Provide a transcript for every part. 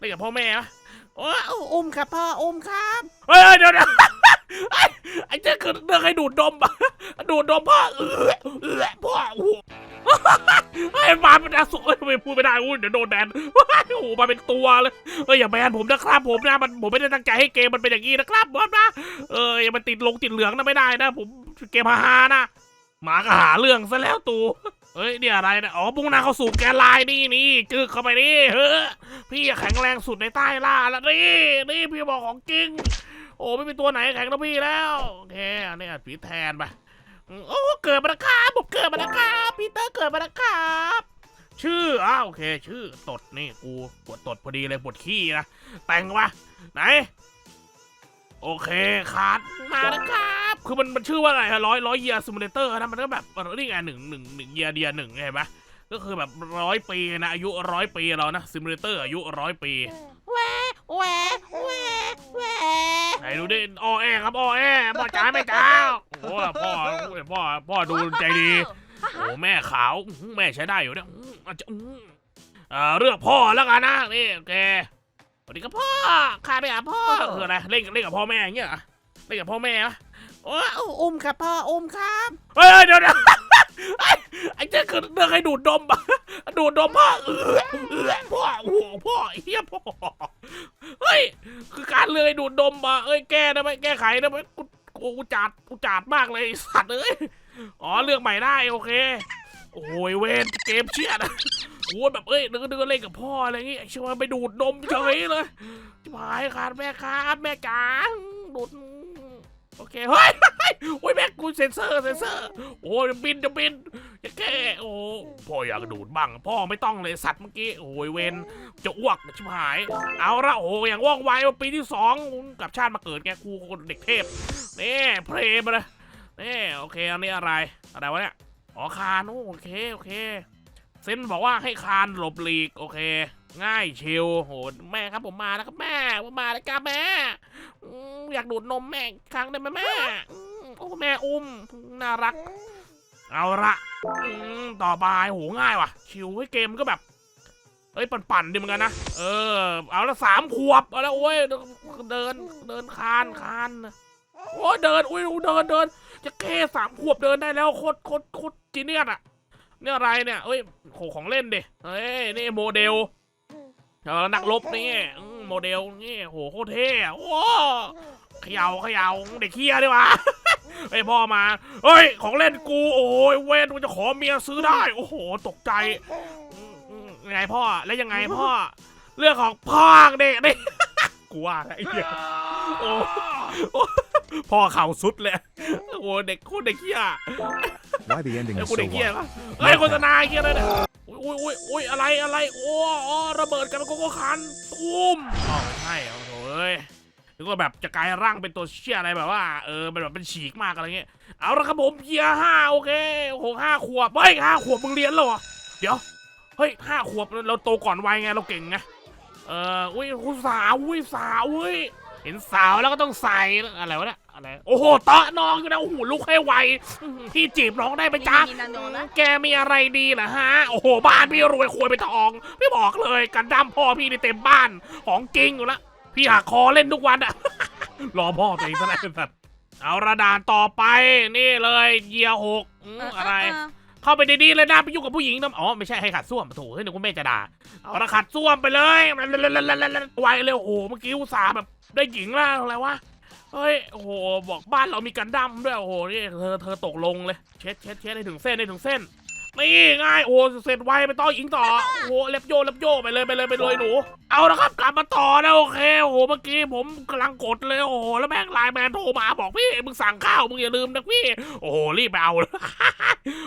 เล่นกับพ่อแม่ปะโอ้อุ้มครับพ่ออุ้มครับเฮ้ยเฮ้ยเดี๋ยวเดี๋ยวไอ้ไอ้เจ้าคือเรื่องให้ดูดนมปะดูดนมพ่อเออเออพ่อโอ้โหไอ้มาเป็นอสุรเอ้ยไม่พูดไม่ได้อุ้ยเดี๋ยวโดนแบนโอ้โหมาเป็นตัวเลยเอ้ยอย่าแบนผมนะครับผมนะมันผมไม่ได้ตั้งใจให้เกมมันเป็นอย่างนี้นะครับบอสนะเอออย่ามันติดลงติดเหลืองนะไม่ได้นะ ผมเกมฮาๆนะหมาก็หาเรื่องซะแล้วตู เฮ้ยเนี่ยอะไรนะอ๋อบุ้งหนาเข้าสู่แกนไลน์นี่นี่จึกเข้าไปนี่เฮ้อพี่แข็งแรงสุดในใต้ล่าแล้วนี่นี่พี่บอกของจริง โอ้ไม่มีตัวไหนแข็งเท่าพี่แล้วโอเคอันนี้อัดผีแทนไปโอ้เกิดมาแล้วครับผมเกิดมาแล้วครับพีเตอร์เกิดมาแล้วครับชื่ออ้าโอเค ชื่อตดนี่กูปวดตดพอดีเลยปวดขี้นะแต่งวะไหน โอเคขาดมาแล้วครับ คือมันมันชื่อว่าอะไรฮะร้อยร้อยเยียร์ซิมูเลเตอร์นะมันก็แบบนี่ไงหนึ่งหนึ่งหนึ่งเยียเดียหนึ่งเห็นไหมก็คือแบบร้อยปีนะอายุร้อยปีเรานะซิมูเลเตอร์อายุร้อยปีแหวแหวแหวแหวไหนดูดิอ้อแอครับอ้อแอพ่อจ๋าแม่จ๋าโอ้พ่อพ่อพ่อดูใจดีโอ้แม่ขาวอื้อหือแม่ใช้ได้อยู่เนี่ยอื้ออาจจะอื้อเอ่อเลือกพ่อแล้วกันนะนี่โอเคสวัสดีครับพ่อข้าไปหาพ่อคืออะไรเล่นเล่นกับพ่อแม่อย่างเงี้ยเหรอเล่นกับพ่อแม่เหรอ โอ้อุ้มครับพ่ออุ้มครับเฮ้ยเดี๋ยวเดี๋ยวไอ้เจ้าคือเรื่องให้ดูดนมปะดูดนมพ่อเออเออพ่อโอ้พ่อเฮียพ่อเฮ้ยคือการเรื่องให้ดูดนมมาเอ้ยแก้ได้ไหมแก้ไขได้ไหมกูกูจัดกูจัดมากเลยสัตว์เอ้ยอ๋อเรื่องใหม่ได้โอเคโอ้ยเวนเกมเชี่ยนะโอ้ยแบบเอ้ยนึกนึกเล่นกับพ่ออะไรอย่างงี้ชัวไปดูดนมเฉยเลยจิบหายขาดแม่ครับแม่จ๋าดูด โอเคเฮ้ยโอ้ยแม่กูเซนเซอร์เซนเซอร์โอ้ยบินจะบินจะแก้โอ้พ่ออยากดูดบ้างพ่อไม่ต้องเลยสัตว์เมื่อกี้โอ้ยเวนจะอ้วกชิบหาย เอาละโอ้ยอย่างว่องไวว่าปีที่สองกับชาติมาเกิดแกกูคนเด็กเทพนี่เพลย์มาเลยนี่โอเคอันนี้อะไรอะไรวะเนี่ยอ๋อคานโอเคโอเคเซนบอกว่าให้คานหลบหลีกโอเค ง่ายชิลโหแม่ครับผมมาแล้วครับแม่ผมมาแล้วครับแม่อยากดูดนมแม่ครั้งได้ไหมแม่โอ้แม่อุ้มน่ารัก เอาละต่อไปโหง่ายว่ะ ชิลให้เกมมันก็แบบเอ้ยปั่นๆดีเหมือนกันนะเออ เอาละสามขวบเอาละโอ้ยเดินเดินคานคานโอ้ยเดินอุ้ยเดินเดินจะแค่สามขวบเดินได้แล้วโคตรโคตรโคตรจีเนียสอะเนี่ยอะไรเนี่ยเอ้ยของเล่นดิเอ้ยนี่โมเดล นักรบนี่อืมโมเดลนี่โหโคตรเท่อะโอ้เขย่าเขย่าเด็กเคียดีวะ ไอยพ่อมาเฮ้ย ของเล่นกู โอ้ยเวนมันจะขอเมียซื้อได้ โอ้โห ตกใจอืมอืมยังไงพ่อแล้วยังไงพ่อ เรื่องของพ่อเด็กนี่ กูว่าแล้วไอ้เหี้ยโอ้โอ้พ่อเข่าสุดเลยโอ้เด็กโคตรเด็กเหี้ย Why the ending ไอ้ is กู so เด็กเหี้ย long? ปะเฮ้ยโฆษณาเหี้ยเลยเนี่ย อุ้ยอุ้ยอุ้ยอะไรอะไรโอ้อ๋อระเบิดกันเป็นโกโก้คันตุ้มอ๋อไม่ใช่เอาโถเอ้ยนึกว่าแบบจะกลายร่างเป็นตัวเชี่ยอะไรแบบว่าเออเป็นแบบเป็นฉีกมากอะไรเงี้ยเอาละครับผมเกียร์ห้าโอเคโอ้โหห้าขวบเฮ้ยห้าขวบมึงเรียนแล้วเหรอเดี๋ยวเฮ้ยห้าขวบเราโตก่อนวัยไงเราเก่งไงเอออุ้ยคุณสาวอุ้ยสาวอุ้ยเห็นสาวแล้วก็ต้องใส่อะไรวะเนี่ย อะไร โอ้โหเตาะน้องอยู่นะโอ้โหลุกให้ไวอื้อหือพี่จีบน้องได้ไหมจ๊ะนี่นันโดนนะ แกมีอะไรดีเหรอฮะ โอ้โห บ้านพี่รวยควยไปทองพี่บอกเลยกันดั้มพ่อพี่ในเต็มบ้านของจริงอยู่ละ พี่หักคอเล่นทุกวันอะ รอพ่อตัวเองซะแล้วสัตว์เอาระดานต่อไปนี่เลยเยียหกอืมอะไร เข้าไปดีๆเลยนะไปยุ่งกับผู้หญิงนะอ๋อไม่ใช่ให้ขัดส้วมโถูกเฮ้ยนึกว่าแม่จะด่าเอาละขัดส้วมไปเลยไวเลยโอ้โหเมื่อกี้อุตส่าห์แบบได้หญิงแล้วอะไรวะ เฮ้ยโอ้โหบอกบ้านเรามีกันดั้มด้วยโอ้โหนี่เธอเธอตกลงเลยเช็ดเช็ดเช็ดให้ถึงเส้นให้ถึงเส้นนี่ง่ายโอ้โหเสร็จไวไปต่อหญิงต่อโอ้โหเล็บโยเล็บโยไปเลยไปเลยไปเลยหนูเอาละครับกลับมาต่อนะโอเคโอ้โหเมื่อกี้ผมกำลังกดเลยโอ้โหแล้วแม่งไลน์แมนโทรมาบอกพี่มึงสั่งข้าวมึงอย่าลืมนะพี่โอ้โหรีบไปเอาเลย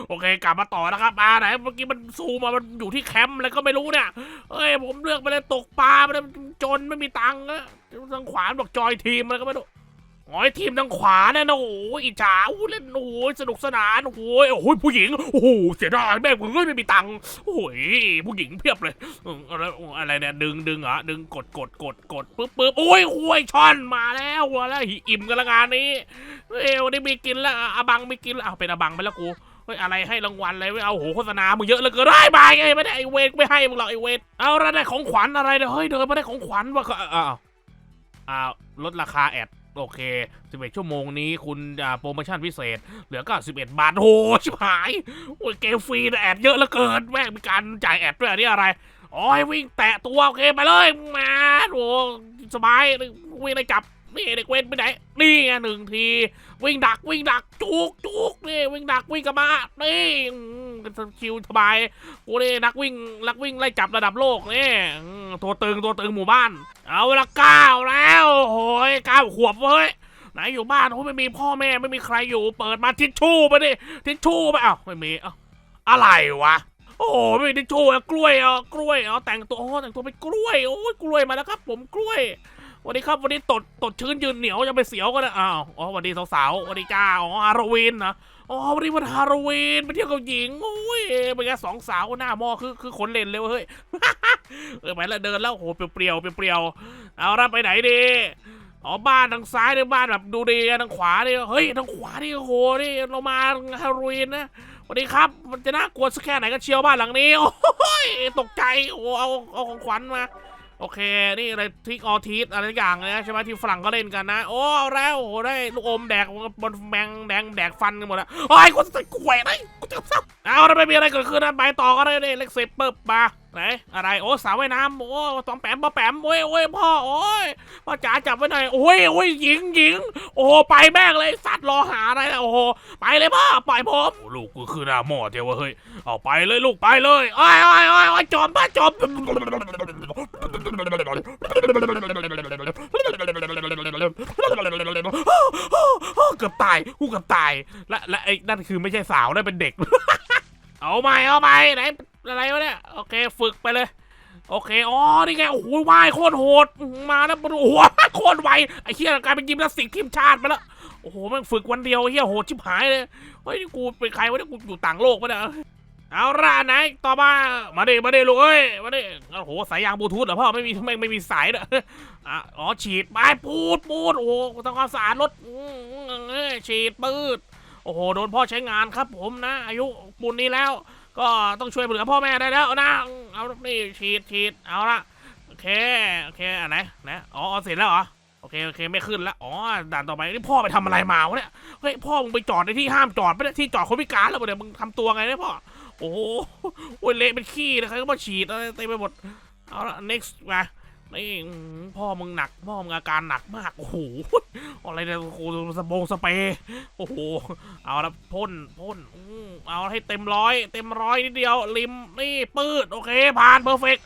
โอเคกลับมาต่อนะครับอ่าไหนเมื่อกี้มันซูมมามันอยู่ที่แคมป์อะไรก็ไม่รู้เนี่ยเอ้ยผมเลือกไปเลยตกปลาไปเลยจนไม่มีตังค์อะทางขวานบอกจอยทีมอะไรก็ไม่รู้ อ๋อทีมทางขวาเนี่ยนะโอ้โหอิจฉาอู้เล่นโอ้โหสนุกสนานโอ้โหโอ้โหผู้หญิงโอ้โหเสียดายแม่งมึงไม่มีตังค์โอ้โหผู้หญิงเพียบเลยอะไรอะไรเนี่ยดึงดึงเหรอดึงกดกดกดกดปึ๊บปึ๊บโอ้ยคุยช่อนมาแล้วมาแล้วอิ่มกันละงานนี้เอวันนี้มีกินแล้วอาบังไมีกินแล้วเอาเป็นอาบังไปแล้วกูเฮ้ยอะไรให้รางวัลอะไรไม่เอาโหโฆษณามึงเยอะเหลือเกินได้บายไงไม่ได้ไอเวนไม่ให้มึงหรอกไอเวนเอาละได้ของขวัญอะไรเนี่ยเฮ้ยเดินมาได้ของขวัญว่ะก็อ้าวอ้าวลดราคาแอด โอเค 11 ชั่วโมงนี้คุณโปรโมชั่นพิเศษ เหลือ91บาทโอ้โห ชิบหาย โอ้ยเกมฟรีนะแอดเยอะเหลือเกิน แม่งมีการจ่ายแอดด้วยอันนี้อะไรอ๋อให้วิ่งแตะตัว โอเค ไปเลยมาโอ้สบาย วิ่งได้จับ นี่เด็กเว้นไปไหนนี่ไงหนึ่งที วิ่งดักวิ่งดักจุกจุกนี่วิ่งดักวิ่งกลับมานี่อืมคิวสบายกูนี่นักวิ่งนักวิ่งไล่จับระดับโลกนี่ตัวตึงตัวตึงหมู่บ้าน เอาละเก้าแล้วโอ้ยเก้าขวบเว้ยไหนอยู่บ้านโอ้ยไม่มีพ่อแม่ไม่มีใครอยู่ เปิดมาทิชชู่ไปดิทิชชู่ไปเอ้าไม่มีเอ้าอะไรวะโอ้ไม่มีทิชชู่อะกล้วยเอากล้วยเอาแต่งตัวโอ้แต่งตัวเป็นกล้วยโอ้ยกล้วยมาแล้วครับ ผมกล้วย วันนี้ครับวันนี้ตดตดชื้นยืนเหนียวจะไปเสียวก็ได้อ้าวอ๋อวันนี้สาวๆวันนี้จ้าอ๋อฮาโลวีนนะอ๋อวันนี้วันฮาโลวีนไปเที่ยวกับหญิงโอ้ยเป็นไงสองสาวหน้ามอคือคือขนเลนเลยเว้ยเฮ้ยเออไปแล้วเดินแล้วโหเปรี้ยวเปรี้ยวเอาละไปไหนดีอ๋อบ้านทางซ้ายหรือบ้านแบบดูดีทางขวานี่เฮ้ยทางขวานี่โอ้โหนี่เรามาฮาโลวีนนะสวัสดีครับมันจะน่ากลัวสักแค่ไหนก็เชียวบ้านหลังนี้โอ้ยตกใจโอ้เอาเอาของขวัญมา โอเค นี่อะไรทิกออทิสอะไรอย่างนะใช่ไหมที่ฝรั่งก็เล่นกันนะ โอ้แล้วโอ้โหได้ลูกอมแดกบนแมงแดงแดกฟันกันหมดแล้วโอ้ยกูจะกล้วยไหนกูจะซับเอาแล้วไม่มีอะไรเกิดขึ้นนะไปต่อก็ได้เลยเล็กเซปเปิบมา ไหนอะไรโอ้สาวว่ายน้ำโอ้ตอมแปมปอแปมโอ้ยโอ้ยพ่อโอ้ยพ่อจ๋าจับไว้หน่อยโอ้ยโอ้ยหญิงหญิงโอ้โหไปแม่งเลยสัตว์รอหาอะไรนะโอ้โหไปเลยพ่อปล่อยผมโอ้ลูกกูคือหน้าหม้อเดียวเว้ยเฮ้ยเอาไปเลยลูกไปเลยโอ้ยโอ้ยโอ้ยโอ้ยจอมป้าจอมเกือบตายกูเกือบตายและและไอ้นั่นคือไม่ใช่สาวนั่นเป็นเด็กเอาใหม่เอาใหม่ไหน อะไรวะเนี่ยโอเคฝึกไปเลย โอเคอ๋อนี่ไงโอ้โหว่ายโคตรโหดมาแล้วโอ้โหโคตรไวไอ้เหี้ยกลายเป็นยิมนาสติกทีมชาติไปแล้วโอ้โหมันฝึกวันเดียวเหี้ยโหดชิบหายเลยเฮ้ยนี่กูเป็นใครวะเนี่ยกูอยู่ต่างโลกปะเนี่ยเอาละไหนต่อมามาดิมาดิลูกเอ้ยมาดิโอ้โหสายยางบลูทูธเหรอพ่อไม่มีไม่ไม่มีสายเด้ออ๋อฉีดไปปูดปูดโอ้โหทำความสะอาดรถเอ้ยฉีดปืดโอ้โหโดนพ่อใช้งานครับผมนะ อายุปูนนี้แล้ว ก็ต้องช่วยเหลือพ่อแม่ได้แล้วนะ เอานี่ฉีดฉีดเอาละโอเคโอเคอันไหนนะอ๋อเสร็จแล้วเหรอโอเคโอเคไม่ขึ้นแล้วอ๋อด่านต่อไปนี่พ่อไปทำอะไรมาวะเนี่ยเฮ้ยพ่อมึงไปจอดในที่ห้ามจอดไม่ได้ที่จอดคนพิการแล้วปะเนี่ยมึงทำตัวไงเนี่ยพ่อโอ้โหเละเป็นขี้นะใครก็มาฉีดอะไรเต็มไปหมดเอาละ next มา นี่พ่อมึงหนักพ่อมึงอาการหนักมากโอ้โหอะไรเนี่ยโอ้โหสปงสเปรย์โอ้โหเอาละพ่นพ่นอเอาให้เต็มร้อยเต็มร้อยนิดเดียวริมนี่ปืดโอเคผ่านเพอร์เฟก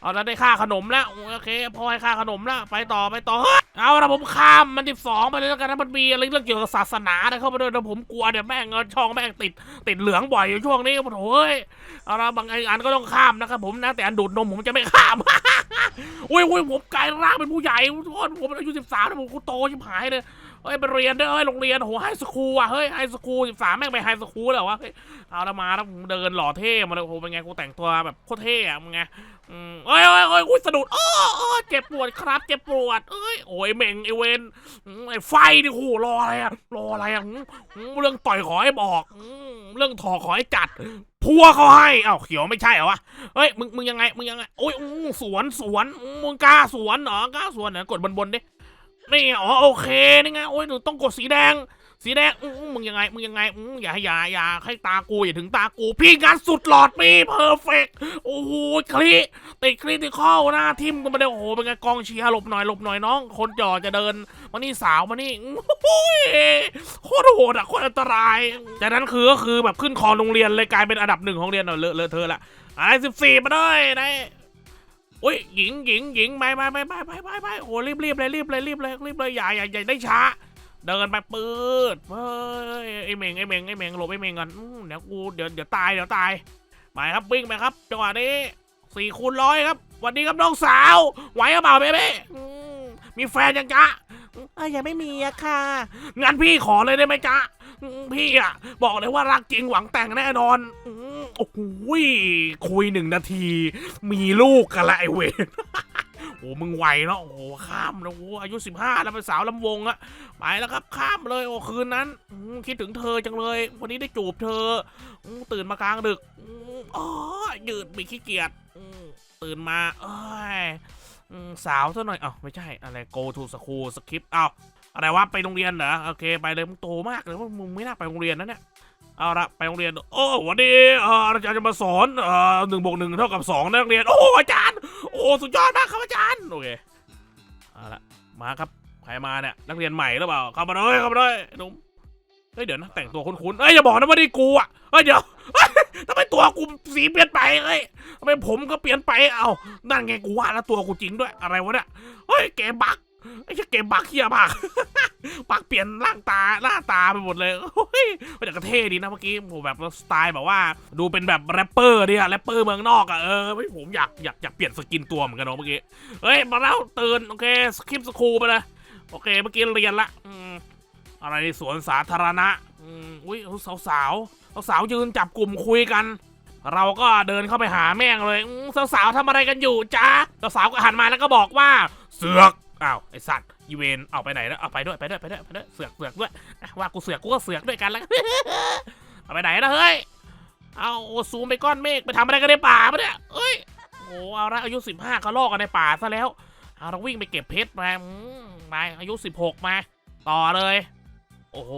เอาแล้วได้ค่าขนมแล้วโอเคพอให้ค่าขนมแล้วไปต่อไปต่อเอาละผมข้ามมัน12ไปเลยแล้วกันนะมันมีอะไรเรื่องเกี่ยวกับศาสนาเข้ามาด้วยนะผมกลัวเดี๋ยวแม่งเงินช่องแม่งติด ติดเหลืองบ่อยอยู่ช่วงนี้โอ้โหเฮ้ยเอาละบางอันก็ต้องข้ามนะครับผมนะแต่อันดูดนมผมจะไม่ข้าม อุ้ยอุ้ยผมกลายร่างเป็นผู้ใหญ่โทษผมอายุสิบสามนะผมกูโตชิบหายเลยเฮ้ยไปเรียนเด้อเฮ้ยโรงเรียนโหไฮสคูลอะเฮ้ยไฮสคูลสิบสามแม่งไปไฮสคูลแล้ววะเฮ้ยเอาละมาแล้วผมเดินหล่อเท่มาเลยโอ้โหเป็นไงกูแต่งตัวแบบโคตรเท่อะมึงไงอืมเอ้ยเอ้ยเอ้ยกูสะดุดอ้ออ้อเจ็บปวดครับเจ็บปวดเอ้ยโอ้ยเม่งไอเวนอืมไอไฟดิโหรออะไรอะรออะไรอะอืมอืมเรื่องต่อยขอให้บอกอืมเรื่องถอขอให้จัด พัวเขาให้เอ้าเขียวไม่ใช่เหรอวะ เฮ้ย มึง มึงยังไง มึงยังไง โอ้ยอื้สวน สวน มึงกล้าสวนเหรอกล้าสวนเหรอกดบนบนดิ นี่ อ๋อ โอเค นี่ไง โอ้ยหนูต้องกดสีแดง สีแดงอื้อมึงยังไง มึงยังไงอื้ออย่าอย่าอย่าให้ตากู อย่าถึงตากู พี่งานสุดหลอดมีเพอร์เฟกโอ้โหคลิติดคลิติคอลหน้าทิมกันมาเลยโอ้โหเป็นไงกองเชียร์หลบหน่อยหลบหน่อยน้อง คนจอจะเดินมานี่สาวมานี่อื้อโอ้ยโคตรโหดอะโคตรอันตรายจากนั้นคือก็คือแบบขึ้นคอโรงเรียนเลยกลายเป็นอันดับหนึ่งของเรียนเนอะเลอะเลอะเธอะละไอ้สิบสี่มาด้วยนายอุ้ยหญิงหญิงหญิงไปไปไปไปไปไปไปโอ้รีบรีบเลยรีบเลยรีบเลยรีบเลยอย่าอย่าอย่าได้ช้า เดินไปปืดเฮ้ยไอเมงไอเมงไอเมงหลบไอเมงก่อนเดี๋ยวกูเดี๋ยวเดี๋ยวตายเดี๋ยวตายไปครับวิ่งไปครับจังหวะนี้สี่คูณร้อยครับวันนี้ครับน้องสาวไหวหรือเปล่าเบ๊ะมีแฟนยังจ๊ะเอ้ยยังไม่มีอะค่ะงั้นพี่ขอเลยได้ไหมจ๊ะพี่อะบอกเลยว่ารักจริงหวังแต่งแน่นอนอโอ้โหคุยหนึ่งนาที มีลูกกันละไอเวน โอ้มึงไวเนาะโอ้ข้ามแล้วโอ้อายุสิบห้าแล้วเป็นสาวลำวงอะไปแล้วครับข้ามเลยโอ้คืนนั้นคิดถึงเธอจังเลย วันนี้ได้จูบเธอ ตื่นมากลางดึกอ๋อยืดมีขี้เกียจตื่นมาเอ้ยสาวซะหน่อยอ้าวไม่ใช่อะไร go to school skip อ้าวอะไรวะไปโรงเรียนเหรอโอเคไปเลยมึงโตมากเลยว่ามึงไม่น่าไปโรงเรียนนะเนี่ย เอาละไปโรงเรียน โอ้วันนี้อาจารย์จะมาสอนหนึ่งบวกหนึ่งเท่ากับสองนักเรียน โอ้อาจารย์ โอ้สุดยอดมากครับอาจารย์ โอเค เอาละมาครับ ใครมาเนี่ย นักเรียนใหม่หรือเปล่า เข้ามาเลยเข้ามาเลยหนุ่มเฮ้ยเดี๋ยวนะแต่งตัวคุ้นๆเฮ้ยอย่าบอกนะว่านี่กูอะเฮ้ยเดี๋ยวทำไมตัวกูสีเปลี่ยนไปเฮ้ยทำไมผมก็เปลี่ยนไป เอ้านั่นไงกูว่าแล้วตัวกูจริงด้วย อะไรวะเนี่ย เฮ้ยเกมบัก ไอ้เหี้ยเกมบักเฮียบักบักเปลี่ยนร่างตาหน้าตาไปหมดเลยเฮ้ยมันจะกระเท่ดีนะเมื่อกี้ผมแบบสไตล์แบบว่า ดูเป็นแบบแรปเปอร์ดิอะแรปเปอร์เมืองนอกอะเออไม่ผมอยากอยากอยากเปลี่ยนสกินตัวเหมือนกันเนาะเมื่อกี้เฮ้ยมาแล้วตื่นโอเคสคริปสคูไปเลยโอเคเมื่อกี้เรียนละอะไรสวนสาธารณะอุ้ยสาวสาวสาวยืนจับกลุ่มคุยกัน เราก็เดินเข้าไปหาแม่งเลยสาวสาวทำอะไรกันอยู่จ๊ะสาวๆก็หันมาแล้วก็บอกว่า เสือก อ้าวไอสัตว์อีเวนเอาไปไหนแล้วเอาไปด้วยไปด้วยไปด้วยไปด้วยเสือกเสือกด้วยว่ากูเสือกกูก็เสือกด้วยกันแล้วเอาไปไหนนะเฮ้ยเอาโอซูมไปก้อนเมฆไปทำอะไรกันในป่าปะเนี่ยเอ้ยโอ้เอาละอายุสิบห้าก็ลอกกันในป่าซะแล้วเอาเราวิ่งไปเก็บเพชรมาอืมไปอายุสิบหกมาต่อเลย โอ้โห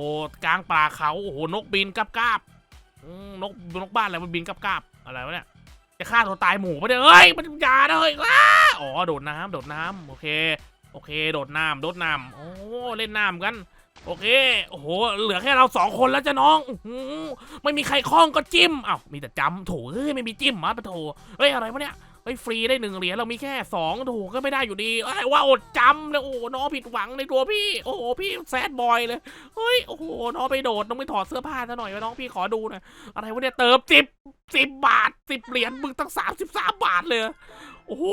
กลางป่าเขาโอ้โหนกบินกับกาบนกนกบ้านอะไรมันบินกับกาบอะไรวะเนี่ยจะฆ่าตัวตายหมูปะเนี่ยเฮ้ยมันยาเฮ้ยอ๋อโดดน้ำโดดน้ำโอเค โอเค โดดน้ำโดดน้ำโอ้เล่นน้ำกัน โอเคโอ้โหเหลือแค่เราสองคนแล้วจ้ะน้องอไม่มีใครคล้องก็จิ้มอ้าวมีแต่จำโถเฮ้ยไม่มีจิ้มมาปะโถเฮ้ยอะไรวะเนี่ยเฮ้ยฟรีได้หนึ่งเหรียญเรามีแค่สองโถก็ไม่ได้อยู่ดีเอ้ว่าอดจำเลยโอ้น้องผิดหวังในตัวพี่ โอ้โหพี่แซดบอยเลยเฮ้ยโอ้โหน้องไปโดดน้องไปถอดเสื้อผ้าซะหน่อยว่าน้องพี่ขอดูหน่อยอะไรวะเนี่ยเติมสิบสิบบาทสิบเหรียญมึงตั้งสามสิบสามบาทเลย โอ้โห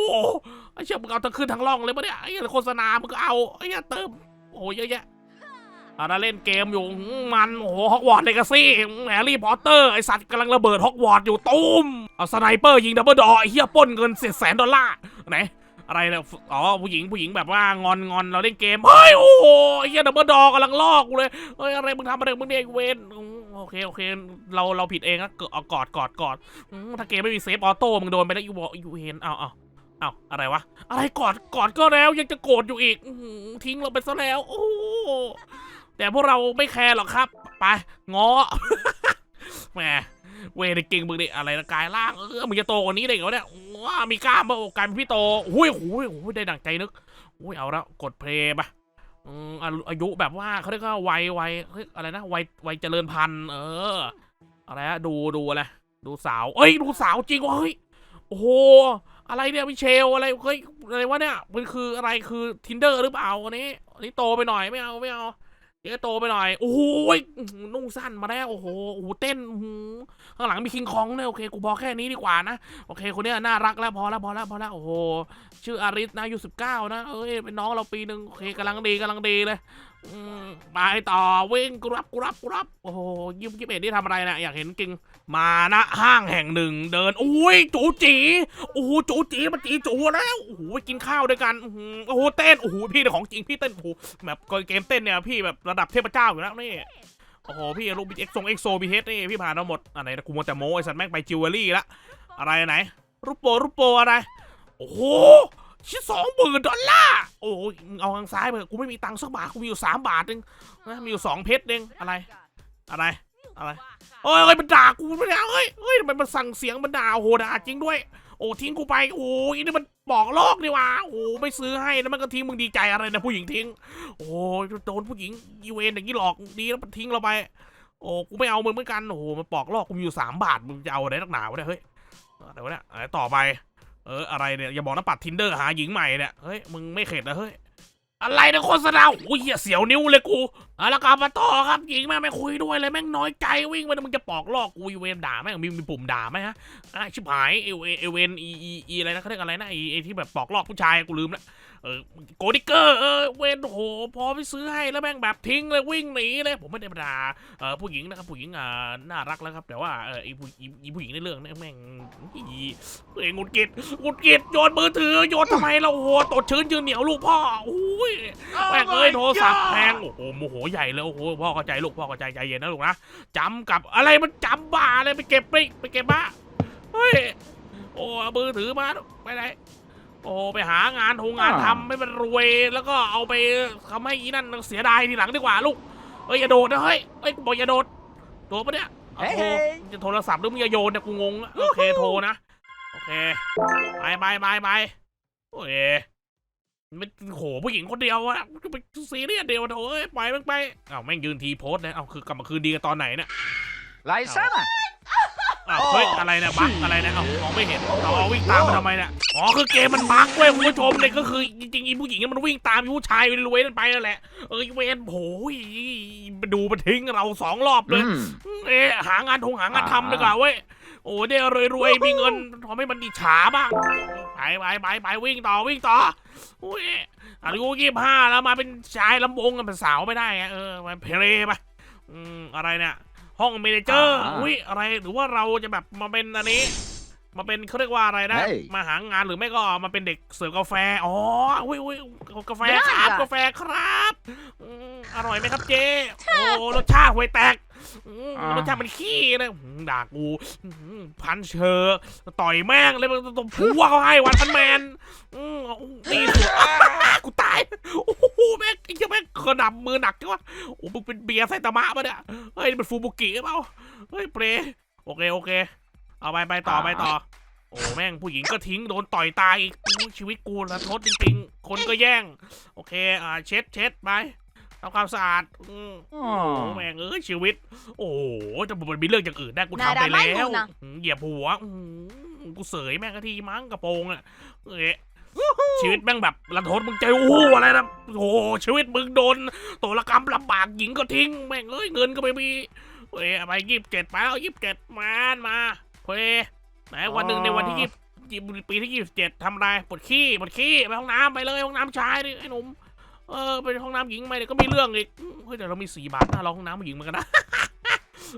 ไอ้เชี่ยมึงเอาทั้งขึ้นทั้งล่องเลยปะเนี่ยไอ้เหี้ยโฆษณามึงก็เอาไอ้เหี้ยเติมโอ้โหเยอะแยะอานะเล่นเกมอยู่มันโอ้โหฮอกวอตส์เลกาซี่แฮร์รี่พอตเตอร์ไอสัตว์กำลังระเบิดฮอกวอตส์อยู่ตุ้มเอาสไนเปอร์ยิงดับเบิลดอไอเฮียปล้นเงินเสียแสนดอลลาร์ไหนอะไรเนี่ยอ๋อผู้หญิงผู้หญิงแบบว่างอนงอนเราเล่นเกมเฮ้ยโอ้โหไอเฮียดับเบิลดอกำลังลอกกูเลยเฮ้ยอะไรมึงทำอะไรมึงเนี่ยไอ้เวนโอเคโอเค เราเราผิดเองนะเกเอากอดกอดกอดถ้าเกมไม่มีเซฟออโต้มึงโดนไปแล้วยูบอยูเวนเอาเอา อาอะไรวะ อะไรกอดกอดก็แล้วยังจะโกรธอยู่อีกอทิ้งเราไปซะแล้ว โอ้แต่พวกเราไม่แคร์หรอกครับ ไปง้อแหมเวรเก่งมึงดิอะไรนะกายล่างเออมึงจะโตกว่านี้ได้เหรอเนี่ยว้ามีกล้ามมาโอกลายเป็นพี่โตหุ้ยหุ้ยหุ้ยได้ดังใจนึกหุ้ยเอาแล้วกดเพลย์ไปอือายุอายุแบบว่าเขาเรียกว่าวัยวัยเฮ้ยอะไรนะวัยวัยเจริญพันธุ์เอออะไรฮะดูดูอะไรดูสาว เอ้ยดูสาวจริงวะเฮ้ยโอ้โห อะไรเนี่ยมิเชลอะไรเฮ้ยอะไรวะเนี่ยมันคืออะไรคือทินเดอร์หรือเปล่าอันนี้อันนี้โตไปหน่อยไม่เอาไม่เอาเจ๊โตไปหน่อยโอ้โหยนุ่งสั้นมาแล้วโอ้โหโอ้โหเต้นห้อหือข้างหลังมีคิงคองเนี่ยโอเคกูพอแค่นี้ดีกว่านะโอเคคนเนี้ยน่ารักแล้วพอแล้วพอแล้วพอแล้วโอ้โหชื่ออาริสนะอายุสิบเก้านะเอ้ยเป็นน้องเราปีหนึ่งโอเคกำลังดีกำลังดีเลยอืมไปต่อวิ่งกรับกรับกรับโอ้โหยิบยิบเอ็ดที่ทำอะไรนะอยากเห็นจริง มานะห้างแห่งหนึ่งเดินอุ้ยจูจีโอ้โหจูจีมันจีจูแล้วโอ้โหกินข้าวด้วยกันอื้อหือโอ้โหเต้นโอ้โหพี่เนี่ยของจริงพี่เต้นโอ้โหแบบเกมเต้นเนี่ยพี่แบบระดับเทพเจ้าอยู่แล้วนี่โอ้โหพี่ลูกบิเอ็กซ์งเอ็กโซบีเฮดนี่พี่ผ่านมาหมดอะไรนะกูมัวแต่โม้ไอ้สัตว์แม่งไปจิวเวลรี่ละอะไรไหนรูปโปรรูปโปรอะไร โอ้โห ชิ้นสองหมื่นดอลลาร์โอ้ยมึงเอาทางซ้ายไปกูไม่มีตังค์สักบาทกูมีอยู่สามบาทเองนะมีอยู่สองเพชรเองอะไร อะไรอะไรเอ้ยเอ้ยมันด่ากูไม่ได้เอ้ยเฮ้ยทำไมมันสั่งเสียงมันด่าโอ้โหด่าจริงด้วย โอ้ทิ้งกูไปโอ้ยนี่มันบอกโลกนี่ว่าโอ้ไม่ซื้อให้แล้วมันก็ทิ้งมึงดีใจอะไรนะผู้หญิงทิ้ง โอ้ยโดนผู้หญิงอีเวนอย่างนี้หลอกดีแล้วมันทิ้งเราไป โอ้กูไม่เอามึงเหมือนกันโอ้โหมันปอกลอกกูมีอยู่สามบาทมึงจะเอาอะไรนักหนาวะเนี่ยเฮ้ยอะไรวเนี่ยต่อไป เอออะไรเนี่ยอย่าบอกนะปัดทินเดอร์หาหญิงใหม่เนี่ยเฮ้ยมึงไม่เข็ดนะเฮ้ยอะไรนะโฆษณาโอ้ยเหี้ยเสียวนิ้วเลยกูเอาละกลับมาต่อครับหญิงแม่ไม่คุยด้วยเลยแม่งน้อยใจวิ่งไปมึงจะปอกลอกกูเวนด่าแม่งมีมีปุ่มด่าไหมฮะอะชิบหายเอเวเอเวนอีอีอะไรนะเขาเรียกอะไรนะอไอที่แบบปอกลอกผู้ชายกูลืมละ เออโกดิเกอร์เออเวนโหพอไปซื้อให้แล้วแม่งแบบทิ้งเลยวิ่งหนีเลยผมไม่ได้มาด่าเออผู้หญิงนะครับผู้หญิงอ่าน่ารักแล้วครับ แต่ว่าเออไอผู้อีอีผู้หญิงในเรื่องเนี่ยแม่งอีเองงุดกิดงุดกิดโยนมือถือโยนทำไมเราโหตดชื้นยืนเหนียวลูกพ่อโอ้ยแม่งเอ้ยโทรศัพท์แพงโอ้โหโมโหใหญ่เลยโอ้โหพ่อเข้าใจลูกพ่อเข้าใจใจเย็นนะลูกนะจำกับอะไรมันจำบ้าอะไรไปเก็บไปไปเก็บบ้าเฮ้ยโอ้เอามือถือมาไปไหน โอ้ไปหางานทงงานอ่าทำให้มันรวย แล้วก็เอาไปทำให้อีนั่นเสียดายทีหลังดีกว่าลูกเอ้ยอย่าโดดนะเฮ้ยเอ้ยกูบอกอย่าโดดโดดปะเนี่ยเอาโทรเฮ้ยจะโทรศัพท์หรือมึงจะโยนเนี่ยกูงงละโอเคโทรนะโอเคไปไปไปไปโอ้ยมันโหผู้หญิงคนเดียวอะจะไปซีเรียสเดียวโถเอ้ยไปแม่งไปอ้าวแม่งยืนทีโพสต์เลยเอ้าคือกลับมาคืนดีกันตอนไหนเนี่ยไลซ่า อ้าวอ๋อเฮ้ยอะไรเนี่ยบั๊กอะไรเนี่ยเอ้ามองไม่เห็นเอาเอาวิ่งตามมาทำไมเนี่ยอ๋อคือเกมมันบั๊กเว้ยคุณผู้ชมเนี่ยก็คือจริงๆอีผู้หญิงมันวิ่งตามอีผู้ชายรวยๆนั่นไปนั่นแหละเอ้ยเวนโหยมาดูมันทิ้งเราสองรอบเลยเอ๊ะหางานทงหางานทำดีกว่าเว้ยโอ้ได้รวยๆมีเงินทำให้มันอิจฉาบ้างไปไปไปไปวิ่งต่อวิ่งต่ออุ้ยอายุยี่ห้าแล้วมาเป็นชายลำวงกันเป็นสาวไม่ได้อะเออมาเพลไปอืมอะไรเนี่ย ห้องเมเนเจอร์อ่าอุ้ยอะไรหรือว่าเราจะแบบมาเป็นอันนี้ มาเป็นเขาเรียกว่าอะไรนะ เฮ้ย มาหางานหรือไม่ก็มาเป็นเด็กเสิร์ฟกาแฟอ๋ออุ้ยอุ้ยกาแฟได้ครับอะ กาแฟครับอืมอร่อยไหมครับเจ๊โอ้รสชาติห่วยแตกอืมอ่ารสชาติมันขี้นะอืมด่ากูอืมพันเชอร์ต่อยแม่งเลยมันตบผัวเขาให้วันพันแมนอืมตีสุดอ้ากูตาย โอ้โหแม่งไอ้เหี้ยแม่ง กระหน่ำมือหนักจังวะโอ้มึงเป็นเบียร์ไซตามะปะเนี่ยเฮ้ยมันฟูบุกิหรือเปล่าเฮ้ยเปรโอเคโอเค เอาไปไปต่อไปต่อ โอ้แม่งผู้หญิงก็ทิ้งโดนต่อยตายอีกชีวิตกูระทดจริงๆ คนก็แย่ง โอเคอ่าเช็ดเช็ดไปทำความสะอาดอืมโอ้แม่งเอ้ยชีวิต โอ้จะมันมีเรื่องอย่างอื่นได้กูทำไปแล้วเหยียบหัวกูเสยแม่งกะทีมั้งกระโปรงอะเอ๊ะ ชีวิตแม่งแบบรันทดมึงใจโอ้โหอะไรนะโอ้โหชีวิตมึงโดนตัวละกรรมลำบากหญิงก็ทิ้งแม่งเอ้ยเงินก็ไม่มีเอ้ยเอาไปยี่สิบเจ็ดไปแล้วยี่สิบเจ็ดมามาเฮ้ยไหนวันหนึ่งในวันที่ยี่สิบปีที่ยี่สิบเจ็ดทำอะไรปวดขี้ปวดขี้ไปห้องน้ำไปเลยห้องน้ำชายดิไอ้หนุ่มเออไปห้องน้ำหญิงไปเดี๋ยวก็มีเรื่องอีกเฮ้ยเดี๋ยวเรามีสี่บาทหน้าเราห้องน้ำหญิงเหมือนกันนะ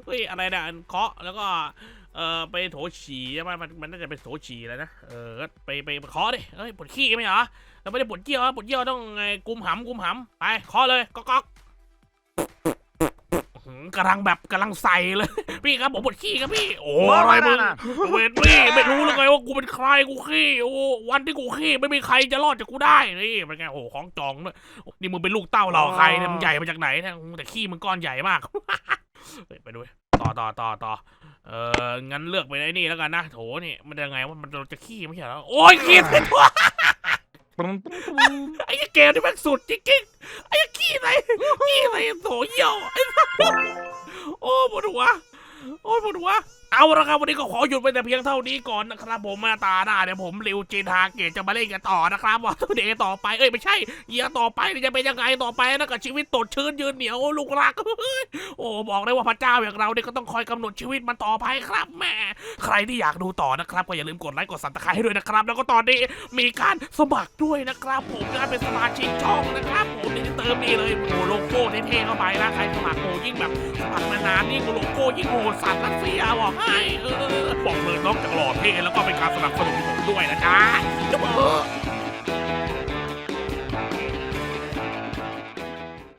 เฮ้ยอะไรเนี่ยเคาะแล้วก็ เออไปโถฉี่ใช่ไหมมันมันน่าจะเป็นโถฉี่แล้วนะเออไปไปเคาะดิเฮ้ยปวดขี้ไหมเหรอเราไม่ได้ปวดเยี่ยวปวดเยี่ยวต้องไงกุมหำกุมหำไปเคาะเลยก๊อกก๊อกกำลังแบบกำลังใส่เลย พี่ครับผมปวดขี้ครับพี่ โอ้อะไรมึงเวทพี่ไม่รู้เลยไงว่ากูเป็นใครกูขี้โอ้วันที่กูขี้ไม่มีใครจะรอดจากกูได้นี่เป็นไงโอ้โหของจองด้วยนี่มึงเป็นลูกเต้าเราใครเนี่ยมึงใหญ่มาจากไหนเนี่ยแต่ขี้มึงก้อนใหญ่มากไปด้วยต่อต่อต่อต่อ เอองั้นเลือกไปไอ้นี่แล้วกันนะโถนี่มันยังไงว่ามันเราจะขี้ไม่ใช่เหรอโอ้ยขี้เส่ตัวไอ้เกมนี่แม่งสุดจริงๆไอ้ขี้ไรขี้ไรโถเยี่ยวไอ้โอ้ปวดหัวโอ้ยปวดหัว เอาละครับวันนี้ก็ขอหยุดไปแต่เพียงเท่านี้ก่อนนะครับผมมาตาหน้าเดี๋ยวผมริวจินทาเกตจะมาเล่นกันต่อนะครับว่าเดี๋ยวต่อไปเอ้ยไม่ใช่เยียต่อไปนี่จะเป็นยังไงต่อไปนะกับชีวิตตดชื้นยืนเหนียวลูกรักโอ้บอกเลยว่าพระเจ้าอย่างเราเนี่ยก็ต้องคอยกำหนดชีวิตมันต่อไปครับแม่ใครที่อยากดูต่อนะครับ ก็อย่าลืมกดไลค์กดซับสไครต์ให้ด้วยนะครับ แล้วก็ตอนนี้มีการสมัครด้วยนะครับผมการเป็นสมาชิกช่องนะครับผมนี่เติมนี่เลยโอ้โลโก้เท่ๆเข้าไปนะใครสมัครโอ้ยิ่งแบบสมัครนานๆนี่โลโก้ยิ่งโหดสัตว์รัสเซียบอกให้ออบอกเลยนอกจากหล่อเท่แล้วก็เป็นการสนับสนุนผมด้วยนะจ๊ะจะบอก